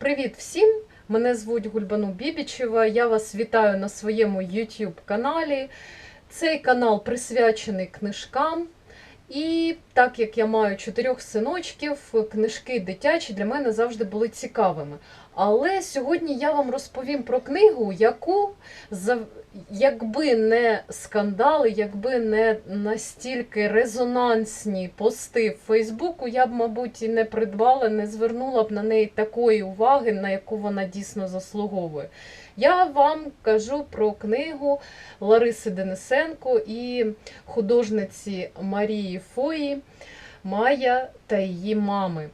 Привіт всім! Мене звуть Гульбану Бібічева. Я вас вітаю на своєму YouTube каналі. Цей канал присвячений книжкам. І так як я маю чотирьох синочків, книжки дитячі для мене завжди були цікавими. Але сьогодні я вам розповім про книгу, яку якби не скандали, якби не настільки резонансні пости в Фейсбуку, я б, мабуть, і не придбала, не звернула б на неї такої уваги, на яку вона дійсно заслуговує. Я вам кажу про книгу Лариси Денисенко і художниці Марії Фої Майя та її мами.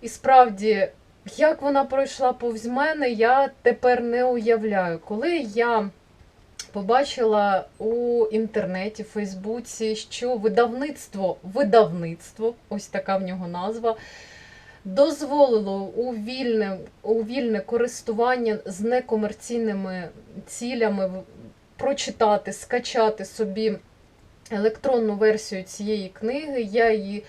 І справді, як вона пройшла повз мене, я тепер не уявляю. Коли я побачила у інтернеті, Фейсбуці, що видавництво, видавництво, ось така в нього назва, дозволило у вільне, у вільне користування з некомерційними цілями прочитати, скачати собі електронну версію цієї книги. Я її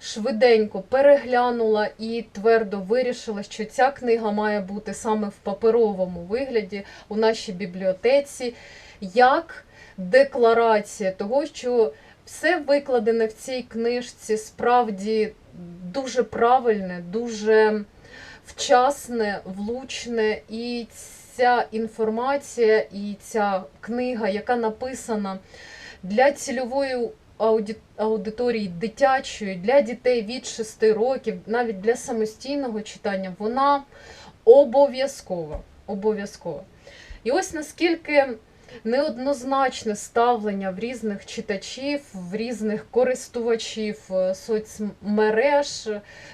швиденько переглянула і твердо вирішила, що ця книга має бути саме в паперовому вигляді у нашій бібліотеці, як декларація того, що все викладене в цій книжці справді дуже правильне, дуже вчасне, влучне, і ця інформація і ця книга, яка написана для цільової аудиторії дитячої, для дітей від 6 років, навіть для самостійного читання, вона обов'язкова. обов'язкова. І ось наскільки неоднозначне ставлення в різних читачів, в різних користувачів е, соцмереж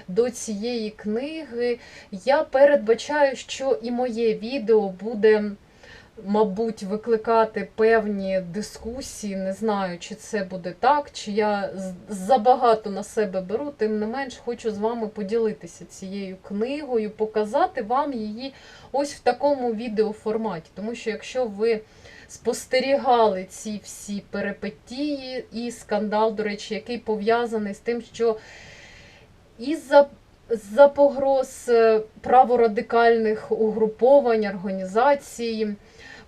до цієї книги, я передбачаю, що і моє відео буде мабуть, викликати певні дискусії. Не знаю, чи це буде так, чи я забагато на себе беру. Тим не менш, хочу з вами поділитися цією книгою, показати вам її ось в такому відеоформаті. Тому що якщо ви спостерігали ці всі перипетії і скандал, до речі, який пов'язаний з тим, що із-за за погроз е, праворадикальних угруповань, організацій,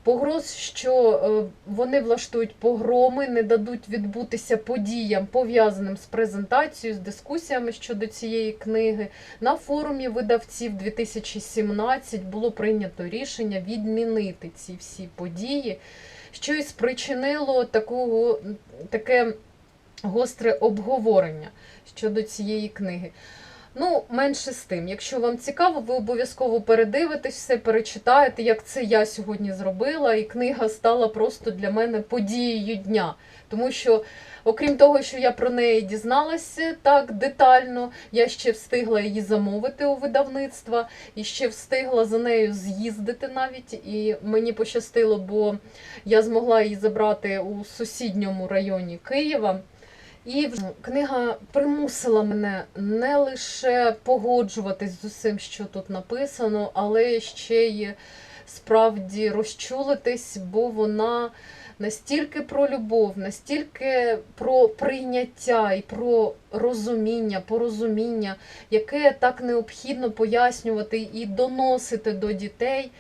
погроз, що е, вони влаштують погроми, не дадуть відбутися подіям, пов'язаним з презентацією, з дискусіями щодо цієї книги. На форумі видавців 2017 було прийнято рішення відмінити ці всі події, що і спричинило такого, таке гостре обговорення щодо цієї книги. Ну, менше з тим. Якщо вам цікаво, ви обов'язково передивитесь все, перечитаєте, як це я сьогодні зробила, і книга стала просто для мене подією дня. Тому що, окрім того, що я про неї дізналася так детально, я ще встигла її замовити у видавництва, і ще встигла за нею з'їздити навіть. І мені пощастило, бо я змогла її забрати у сусідньому районі Києва. І книга примусила мене не лише погоджуватись з усім, що тут написано, але ще й справді розчулитись, бо вона настільки про любов, настільки про прийняття і про розуміння, порозуміння, яке так необхідно пояснювати і доносити до дітей,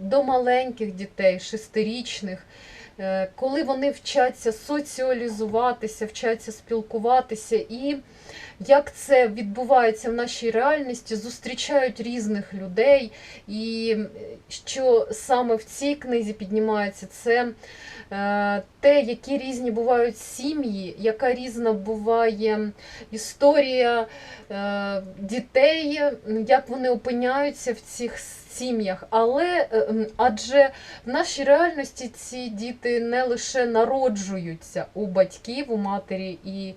до маленьких дітей, шестирічних. Е, коли вони вчаться соціалізуватися, вчаться спілкуватися, і як це відбувається в нашій реальності, зустрічають різних людей, і що саме в цій книзі піднімається, це е, те, які різні бувають сім'ї, яка різна буває історія е, дітей, як вони опиняються в цих сім'ях. Але е, адже в нашій реальності ці діти не лише народжуються у батьків, у матері і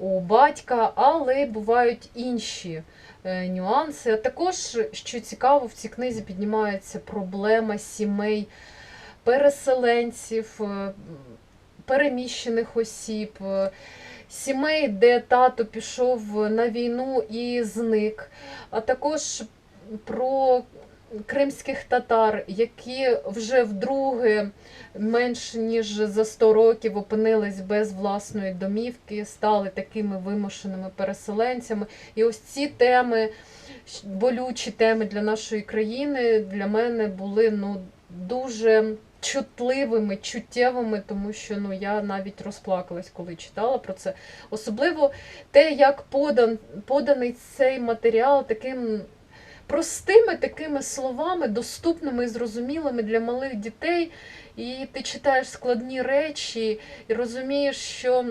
у батька, але бувають інші е, нюанси. А також, що цікаво, в цій книзі піднімається проблема сімей переселенців, е, переміщених осіб. е, Сімей, де тато пішов на війну і зник, а також про кримських татар, які вже вдруге менш ніж за 100 років опинились без власної домівки, стали такими вимушеними переселенцями. І ось ці теми болючі теми для нашої країни для мене були ну, дуже чутливими, чуттєвими, тому що ну, я навіть розплакалась, коли читала про це. Особливо те, як подан, поданий цей матеріал таким простими такими словами, доступними і зрозумілими для малих дітей. І ти читаєш складні речі і розумієш, що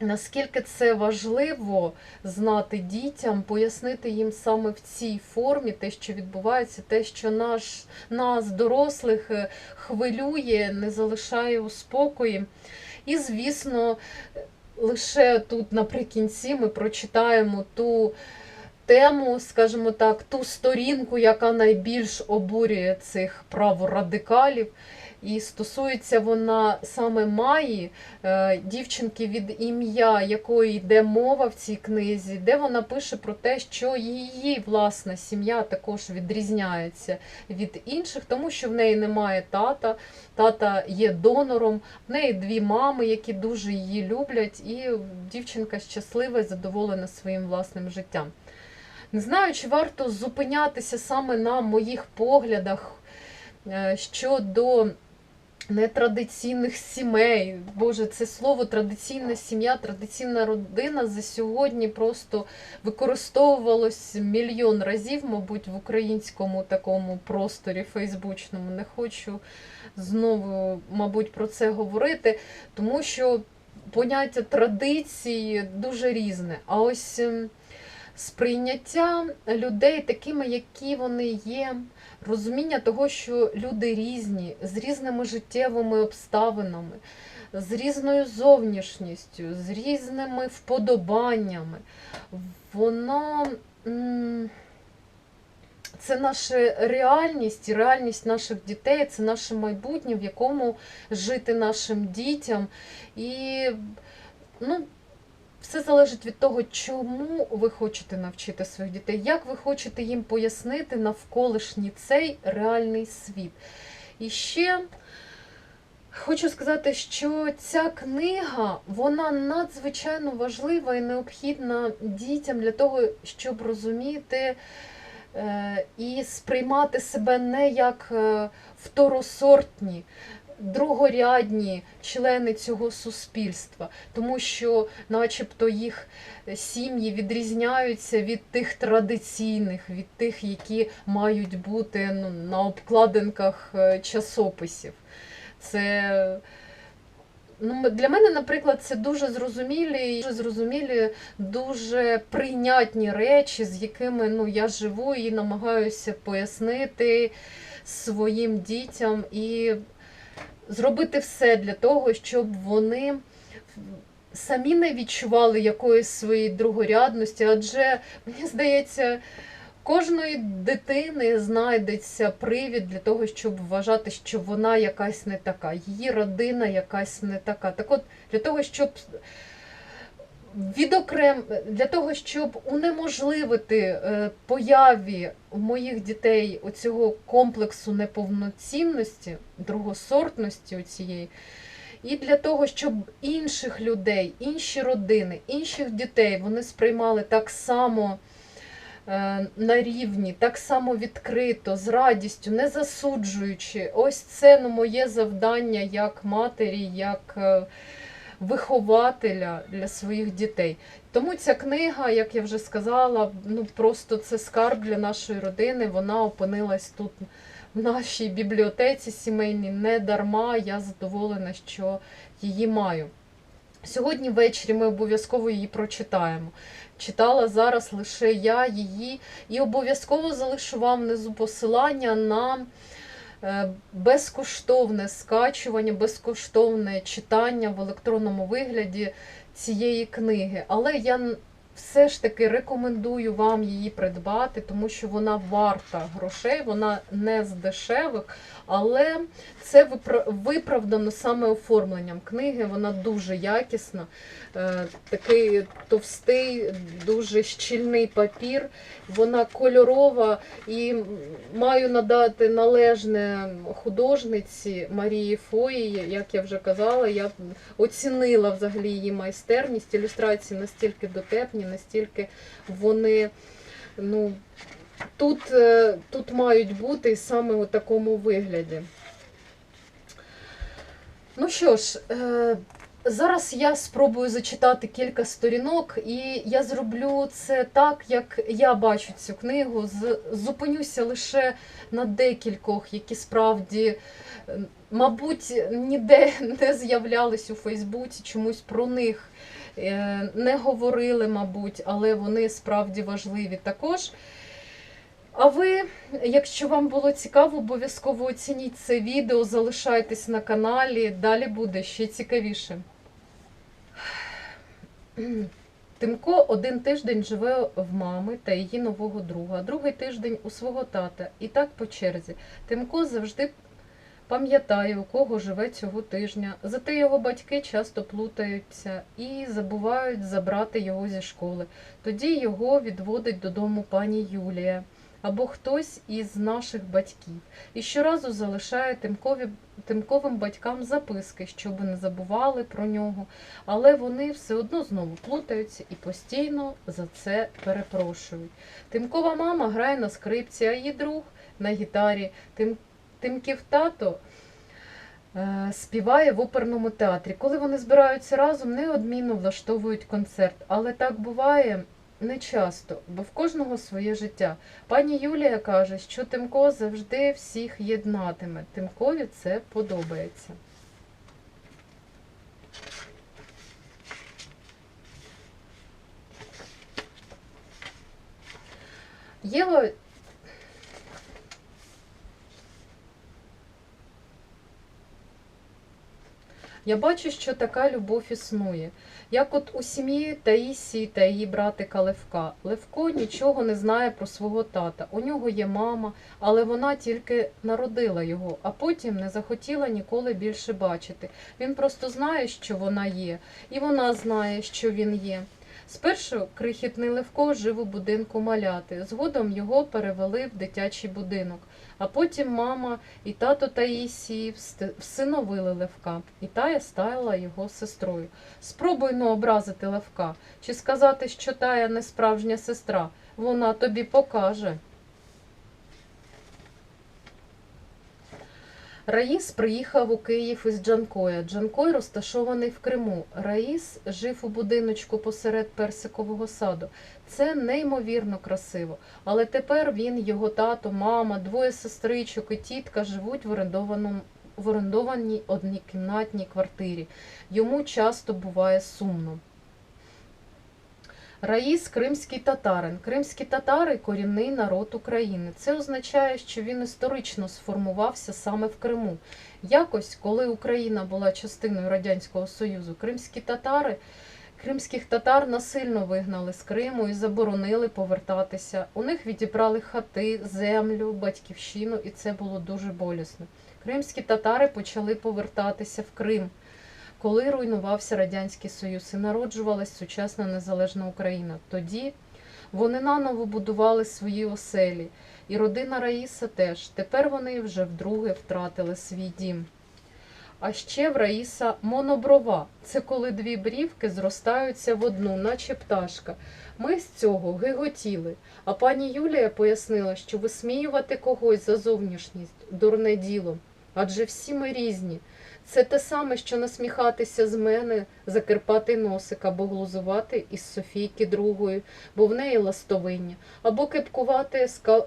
наскільки це важливо знати дітям, пояснити їм саме в цій формі те, що відбувається, те, що наш, нас, дорослих, е, хвилює, не залишає у спокої. І, звісно, лише тут наприкінці ми прочитаємо ту тему, скажімо так, ту сторінку, яка найбільш обурює цих праворадикалів. І стосується вона саме Маї, е, дівчинки, від ім'я якої йде мова в цій книзі, де вона пише про те, що її власна сім'я також відрізняється від інших, тому що в неї немає тата, тата є донором, в неї дві мами, які дуже її люблять, і дівчинка щаслива і задоволена своїм власним життям. Не знаю, чи варто зупинятися саме на моїх поглядах е, щодо нетрадиційних сімей. Боже, це слово традиційна сім'я, традиційна родина за сьогодні просто використовувалось мільйон разів, мабуть, в українському такому просторі фейсбучному. Не хочу знову, мабуть, про це говорити, тому що поняття традиції дуже різне. А ось ем, сприйняття людей такими, які вони є, розуміння того, що люди різні, з різними життєвими обставинами, з різною зовнішністю, з різними вподобаннями, воно. Це наша реальність, і реальність наших дітей, це наше майбутнє, в якому жити нашим дітям. І ну, все залежить від того, чому ви хочете навчити своїх дітей, як ви хочете їм пояснити навколишній цей реальний світ. І ще хочу сказати, що ця книга вона надзвичайно важлива і необхідна дітям для того, щоб розуміти е, і сприймати себе не як е, второсортні, другорядні члени цього суспільства, тому що, начебто, їх сім'ї відрізняються від тих традиційних, від тих, які мають бути ну, на обкладинках е, часописів. Це Ну, для мене, наприклад, це дуже зрозумілі, дуже зрозумілі, дуже прийнятні речі, з якими ну, я живу і намагаюся пояснити своїм дітям і зробити все для того, щоб вони самі не відчували якоїсь своєї другорядності, адже мені здається. Кожної дитини знайдеться привід для того, щоб вважати, що вона якась не така, її родина якась не така. Так от, для того, щоб відокрем, для того, щоб унеможливити е, появі моїх дітей оцього комплексу неповноцінності, другосортності цієї, і для того, щоб інших людей, інші родини, інших дітей вони сприймали так само е, на рівні, так само відкрито, з радістю, не засуджуючи. Ось це ну, моє завдання як матері, як е, вихователя для своїх дітей. Тому ця книга, як я вже сказала, ну просто це скарб для нашої родини. Вона опинилась тут в нашій бібліотеці сімейній не дарма. Я задоволена, що її маю. Сьогодні ввечері ми обов'язково її прочитаємо. Читала зараз лише я її, і обов'язково залишу вам внизу посилання на безкоштовне скачування, безкоштовне читання в електронному вигляді цієї книги. Але я все ж таки рекомендую вам її придбати, тому що вона варта грошей, вона не з дешевих, але це виправдано саме оформленням книги. Вона дуже якісна, Е, такий товстий, дуже щільний папір. Вона кольорова і маю надати належне художниці Марії Фої. Як я вже казала, я оцінила взагалі її майстерність. Ілюстрації настільки дотепні, настільки вони ну, тут, е, тут мають бути саме у такому вигляді. Ну що ж, е, зараз я спробую зачитати кілька сторінок, і я зроблю це так, як я бачу цю книгу. Зупинюся лише на декількох, які справді, мабуть, ніде не з'являлись у Фейсбуці, чомусь про них не говорили, мабуть, але вони справді важливі також. А ви, якщо вам було цікаво, обов'язково оцініть це відео, залишайтесь на каналі, далі буде ще цікавіше. Тимко один тиждень живе в мами та її нового друга, другий тиждень у свого тата. І так по черзі. Тимко завжди пам'ятає, у кого живе цього тижня. Зате його батьки часто плутаються і забувають забрати його зі школи. Тоді його відводить додому пані Юлія або хтось із наших батьків. І щоразу залишає Тимкові, Тимковим батькам записки, щоб не забували про нього. Але вони все одно знову плутаються і постійно за це перепрошують. Тимкова мама грає на скрипці, а її друг на гітарі. Тим, Тимків тато е, співає в оперному театрі. Коли вони збираються разом, неодмінно влаштовують концерт. Але так буває не часто, бо в кожного своє життя. Пані Юлія каже, що Тимко завжди всіх єднатиме. Тимкові це подобається. Єва Я бачу, що така любов існує. Як от у сім'ї Таїсії та її братика Левка. Левко нічого не знає про свого тата. У нього є мама, але вона тільки народила його, а потім не захотіла ніколи більше бачити. Він просто знає, що вона є, і вона знає, що він є. Спершу крихітний Левко жив у будинку маляти, згодом його перевели в дитячий будинок. А потім мама і тато Таїсії всиновили Левка, і тая стала його сестрою. Спробуй ну образити Левка, чи сказати, що тая не справжня сестра. Вона тобі покаже. Раїс приїхав у Київ із Джанкоя. Джанкой розташований в Криму. Раїс жив у будиночку посеред персикового саду. Це неймовірно красиво. Але тепер він, його тато, мама, двоє сестричок і тітка живуть в орендованому. В орендованій однокімнатній квартирі. Йому часто буває сумно. Раїс кримський татарин. Кримські татари корінний народ України. Це означає, що він історично сформувався саме в Криму. Якось, коли Україна була частиною Радянського Союзу, кримські татари кримських татар насильно вигнали з Криму і заборонили повертатися. У них відібрали хати, землю, батьківщину, і це було дуже болісно. Кримські татари почали повертатися в Крим коли руйнувався Радянський Союз і народжувалась сучасна незалежна Україна. Тоді вони наново будували свої оселі, і родина Раїса теж. Тепер вони вже вдруге втратили свій дім. А ще в Раїса моноброва. Це коли дві брівки зростаються в одну, наче пташка. Ми з цього гиготіли. А пані Юлія пояснила, що висміювати когось за зовнішність дурне діло. Адже всі ми різні. Це те саме, що насміхатися з мене, закерпати носик, або глузувати із Софійки другої, бо в неї ластовиння, або кепкувати ка-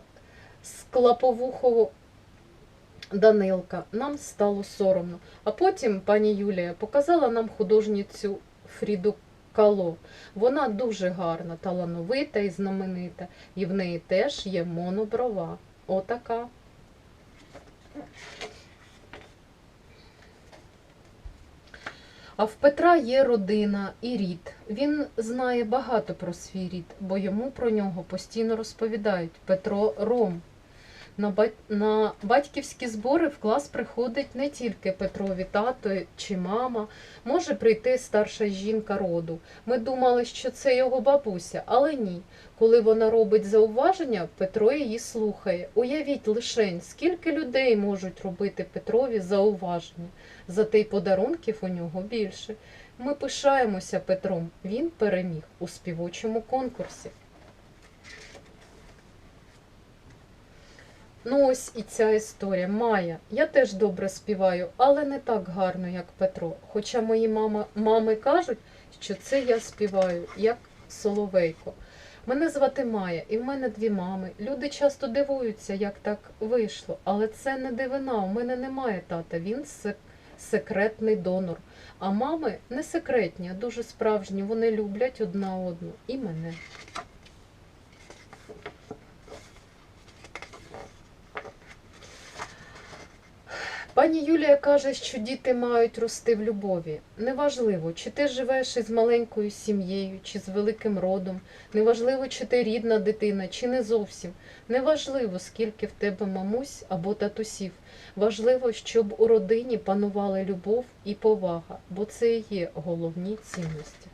Данилка. Нам стало соромно. А потім пані Юлія показала нам художницю Фріду Кало. Вона дуже гарна, талановита і знаменита, і в неї теж є моноброва. Отака. А в Петра є родина і рід. Він знає багато про свій рід, бо йому про нього постійно розповідають. Петро Ром. На, бать... на батьківські збори в клас приходить не тільки Петрові тато чи мама, може прийти старша жінка роду. Ми думали, що це його бабуся, але ні. Коли вона робить зауваження, Петро її слухає. Уявіть лишень, скільки людей можуть робити Петрові зауваження. Зате й подарунків у нього більше. Ми пишаємося Петром. Він переміг у співочому конкурсі. Ну ось і ця історія. Майя. Я теж добре співаю, але не так гарно, як Петро. Хоча мої мама, мами кажуть, що це я співаю, як Соловейко. Мене звати Майя, і в мене дві мами. Люди часто дивуються, як так вийшло. Але це не дивина. У мене немає тата. Він секретний донор. А мами не секретні, а дуже справжні. Вони люблять одна одну і мене. Пані Юлія каже, що діти мають рости в любові. Неважливо, чи ти живеш із маленькою сім'єю, чи з великим родом. Неважливо, чи ти рідна дитина, чи не зовсім. Неважливо, скільки в тебе мамусь або татусів. Важливо, щоб у родині панували любов і повага, бо це і є головні цінності.